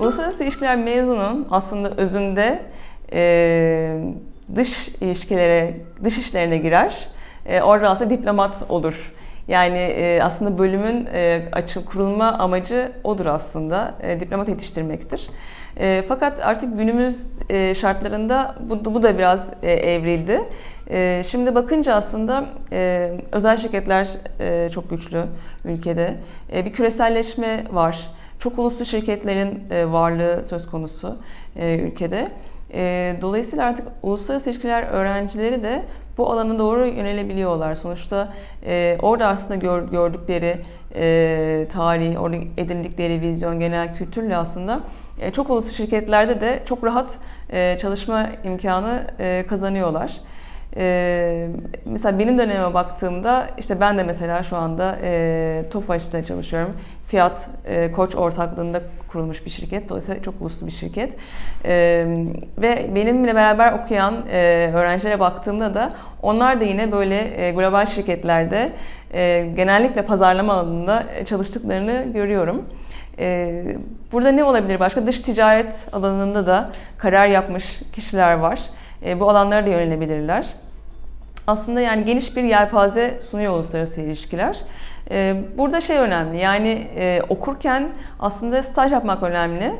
uluslararası ilişkiler mezunu aslında özünde e, dış ilişkilere, dış işlerine girer. E, orada aslında diplomat olur. Yani e, aslında bölümün e, açıl kurulma amacı odur aslında. E, diplomat yetiştirmektir. E, fakat artık günümüz e, şartlarında bu, bu da biraz e, evrildi. E, şimdi bakınca aslında e, özel şirketler e, çok güçlü ülkede. E, bir küreselleşme var. Çok uluslu şirketlerin e, varlığı söz konusu e, ülkede. E, dolayısıyla artık uluslararası ilişkiler öğrencileri de bu alana doğru yönelebiliyorlar. Sonuçta orada aslında gör, gördükleri tarih, orada edindikleri vizyon, genel kültürle aslında çok uluslu şirketlerde de çok rahat çalışma imkanı e, kazanıyorlar. Ee, mesela benim dönemime baktığımda işte ben de mesela şu anda e, TOFAŞ'ta çalışıyorum. Fiyat e, Koç ortaklığında kurulmuş bir şirket. Dolayısıyla çok uluslu bir şirket. E, ve benimle beraber okuyan e, öğrencilere baktığımda da onlar da yine böyle e, global şirketlerde e, genellikle pazarlama alanında çalıştıklarını görüyorum. E, burada ne olabilir başka? Dış ticaret alanında da karar yapmış kişiler var. E, bu alanlara da yönelebilirler. Aslında yani geniş bir yelpaze sunuyor uluslararası ilişkiler. E, burada şey önemli yani e, okurken aslında staj yapmak önemli.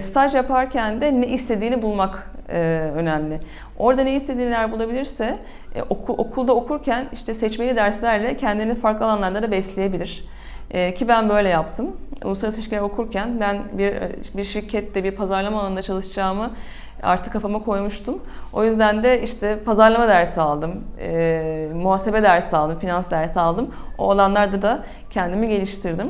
Staj yaparken de ne istediğini bulmak önemli. Orada ne istediğini bulabilirse okulda okurken işte seçmeli derslerle kendini farklı alanlarda da besleyebilir. Ki ben böyle yaptım. Uluslararası ilişkiler okurken ben bir bir şirkette bir pazarlama alanında çalışacağımı artık kafama koymuştum. O yüzden de işte pazarlama dersi aldım, e, muhasebe dersi aldım, finans dersi aldım. O alanlarda da kendimi geliştirdim.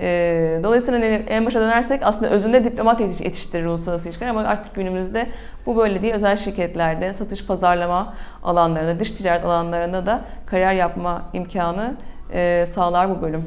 E, dolayısıyla en başa dönersek aslında özünde diplomat yetiştirir uluslararası ilişkiler ama artık günümüzde bu böyle değil. Özel şirketlerde, satış pazarlama alanlarında, dış ticaret alanlarında da kariyer yapma imkanı e, sağlar bu bölüm.